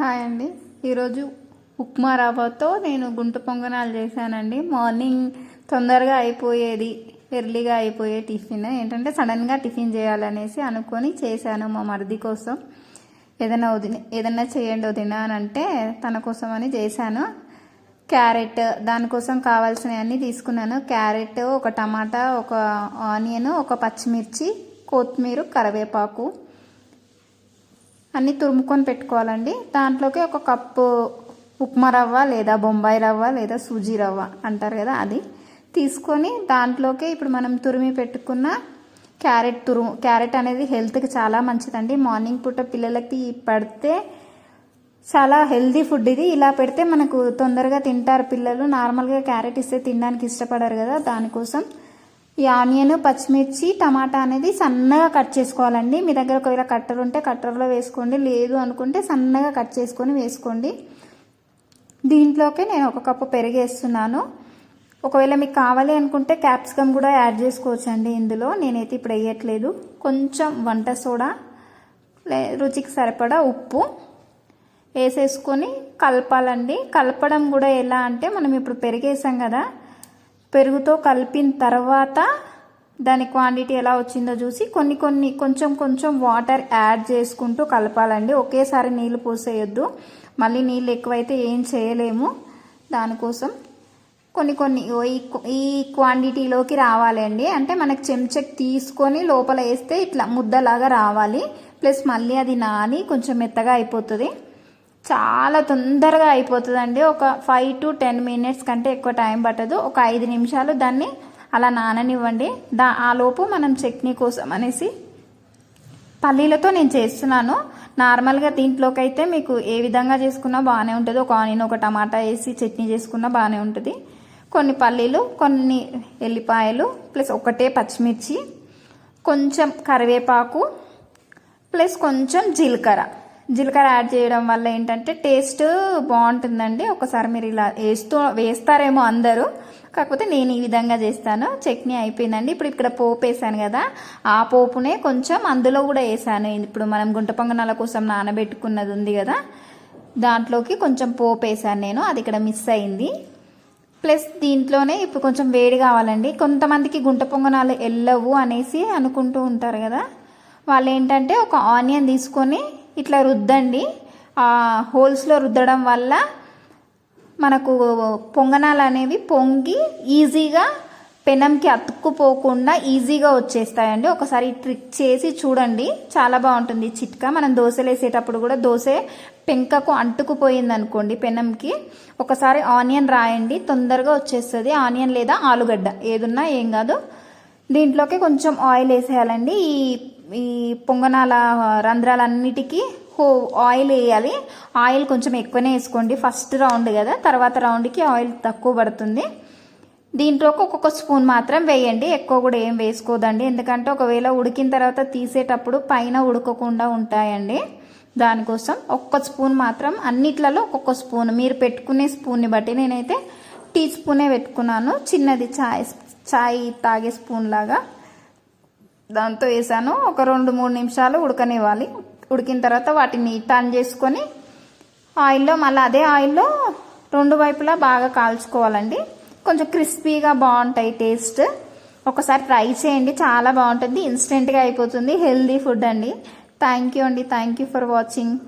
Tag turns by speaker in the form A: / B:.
A: Hi అండి. ఈరోజు ఉప్మా రవ్వతో నేను గుంట పొంగనాలు చేశానండి. మార్నింగ్ తొందరగా అయిపోయేది ఎర్లీగా అయిపోయే టిఫిన్. ఏంటంటే సడన్గా టిఫిన్ చేయాలనేసి అనుకొని చేశాను మా మరిది కోసం. ఏదైనా వదిన ఏదైనా చేయండి వదిన అని అంటే తన కోసం అని చేశాను. క్యారెట్ దానికోసం కావాల్సినవన్నీ తీసుకున్నాను. క్యారెట్ ఒక టమాటా ఒక ఆనియన్ ఒక పచ్చిమిర్చి కొత్తిమీర కరివేపాకు అన్నీ తురుముకొని పెట్టుకోవాలండి. దాంట్లోకి ఒక కప్పు ఉప్మా రవ్వ లేదా బొంబాయి రవ్వ లేదా సూజీ రవ్వ అంటారు కదా అది తీసుకొని దాంట్లోకి ఇప్పుడు మనం తురిమి పెట్టుకున్న క్యారెట్ తురుము క్యారెట్ అనేది హెల్త్కి చాలా మంచిదండి. మార్నింగ్ పూట పిల్లలకి పడితే చాలా హెల్దీ ఫుడ్ ఇది. ఇలా పెడితే మనకు తొందరగా తింటారు పిల్లలు. నార్మల్గా క్యారెట్ ఇస్తే తినడానికి ఇష్టపడరు కదా. దానికోసం ఈ ఆనియన్ పచ్చిమిర్చి టమాటా అనేది సన్నగా కట్ చేసుకోవాలండి. మీ దగ్గర ఒకవేళ కట్టర్ ఉంటే కట్టర్లో వేసుకోండి. లేదు అనుకుంటే సన్నగా కట్ చేసుకొని వేసుకోండి. దీంట్లోకి నేను ఒక కప్పు పెరిగేస్తున్నాను. ఒకవేళ మీకు కావాలి అనుకుంటే క్యాప్సికమ్ కూడా యాడ్ చేసుకోవచ్చండి ఇందులో. నేనైతే ఇప్పుడు వేయట్లేదు. కొంచెం వంట సోడా రుచికి సరిపడా ఉప్పు వేసేసుకొని కలపాలండి. కలపడం కూడా ఎలా అంటే మనం ఇప్పుడు పెరిగేసాం కదా పెరుగుతో కలిపిన తర్వాత దాని క్వాంటిటీ ఎలా వచ్చిందో చూసి కొన్ని కొన్ని కొంచెం కొంచెం వాటర్ యాడ్ చేసుకుంటూ కలపాలండి. ఒకేసారి నీళ్ళు పోసేయొద్దు. మళ్ళీ నీళ్ళు ఎక్కువైతే ఏం చేయలేము. దానికోసం కొన్ని కొన్ని ఈ ఈ క్వాంటిటీలోకి రావాలి అండి. అంటే మనకు చెంచక్ తీసుకొని లోపల వేస్తే ఇట్లా ముద్దలాగా రావాలి. ప్లస్ మళ్ళీ అది నాని కొంచెం మెత్తగా అయిపోతుంది. చాలా తొందరగా అయిపోతుందండి. ఒక ఫైవ్ టు టెన్ మినిట్స్ కంటే ఎక్కువ టైం పట్టదు. ఒక ఐదు నిమిషాలు దాన్ని అలా నాననివ్వండి. దా ఆ లోపు మనం చట్నీ కోసం అనేసి పల్లీలతో నేను చేస్తున్నాను. నార్మల్గా దీంట్లోకి అయితే మీకు ఏ విధంగా చేసుకున్నా బాగానే ఉంటుంది. ఒక ఆనియన్ ఒక టమాటా వేసి చట్నీ చేసుకున్నా బాగానే ఉంటుంది. కొన్ని పల్లీలు కొన్ని ఎల్లిపాయలు ప్లస్ ఒకటే పచ్చిమిర్చి కొంచెం కరివేపాకు ప్లస్ కొంచెం జీలకర్ర. జీలకర్ర యాడ్ చేయడం వల్ల ఏంటంటే టేస్ట్ బాగుంటుందండి. ఒకసారి మీరు ఇలా వేస్తూ వేస్తారేమో అందరూ. కాకపోతే నేను ఈ విధంగా చేస్తాను. చట్నీ అయిపోయిందండి. ఇప్పుడు ఇక్కడ పోపు వేసాను కదా. ఆ పోపునే కొంచెం అందులో కూడా వేసాను. ఇప్పుడు మనం గుంట పొంగనాల కోసం నానబెట్టుకున్నది ఉంది కదా. దాంట్లోకి కొంచెం పోపు వేసాను నేను. అది ఇక్కడ మిస్ అయింది. ప్లస్ దీంట్లోనే ఇప్పుడు కొంచెం వేడి కావాలండి. కొంతమందికి గుంట పొంగనాలు వెళ్ళవు అనేసి అనుకుంటూ ఉంటారు కదా. వాళ్ళు ఏంటంటే ఒక ఆనియన్ తీసుకొని ఇట్లా రుద్దండి. హోల్స్లో రుద్దడం వల్ల మనకు పొంగనాలు అనేవి పొంగి ఈజీగా పెనంకి అతుక్కుపోకుండా ఈజీగా వచ్చేస్తాయండి. ఒకసారి ట్రిక్ చేసి చూడండి. చాలా బాగుంటుంది చిట్కా. మనం దోశలు వేసేటప్పుడు కూడా దోశ పెంకకు అంటుకుపోయింది అనుకోండి పెనంకి. ఒకసారి ఆనియన్ రాయండి. తొందరగా వచ్చేస్తుంది. ఆనియన్ లేదా ఆలుగడ్డ. ఏదున్నా ఏం కాదు. దీంట్లోకి కొంచెం ఆయిల్ వేసేయాలండి. ఈ ఈ పొంగనాల రంధ్రాలన్నిటికీ హో ఆయిల్ వేయాలి. ఆయిల్ కొంచెం ఎక్కువనే వేసుకోండి. ఫస్ట్ రౌండ్ కదా. తర్వాత రౌండ్కి ఆయిల్ తక్కువ పడుతుంది. దీంట్లోకి ఒక్కొక్క స్పూన్ మాత్రం వేయండి. ఎక్కువ కూడా ఏం వేసుకోదండి. ఎందుకంటే ఒకవేళ ఉడికిన తర్వాత తీసేటప్పుడు పైన ఉడకకుండా ఉంటాయండి. దానికోసం ఒక్క స్పూన్ మాత్రం అన్నిట్లలో ఒక్కొక్క స్పూన్. మీరు పెట్టుకునే స్పూన్ని బట్టి నేనైతే టీ స్పూనే పెట్టుకున్నాను. చిన్నది చాయ్ చాయ్ తాగే స్పూన్ లాగా. దాంతో వేసాను. ఒక రెండు మూడు నిమిషాలు ఉడకనివ్వాలి. ఉడికిన తర్వాత వాటిని టర్న్ చేసుకొని ఆయిల్లో మళ్ళీ అదే ఆయిల్లో రెండు వైపులా బాగా కాల్చుకోవాలండి. కొంచెం క్రిస్పీగా బాగుంటాయి టేస్ట్. ఒకసారి ట్రై చేయండి. చాలా బాగుంటుంది. ఇన్స్టెంట్గా అయిపోతుంది. హెల్దీ ఫుడ్ అండి. థ్యాంక్ యూ అండి. Thank you for watching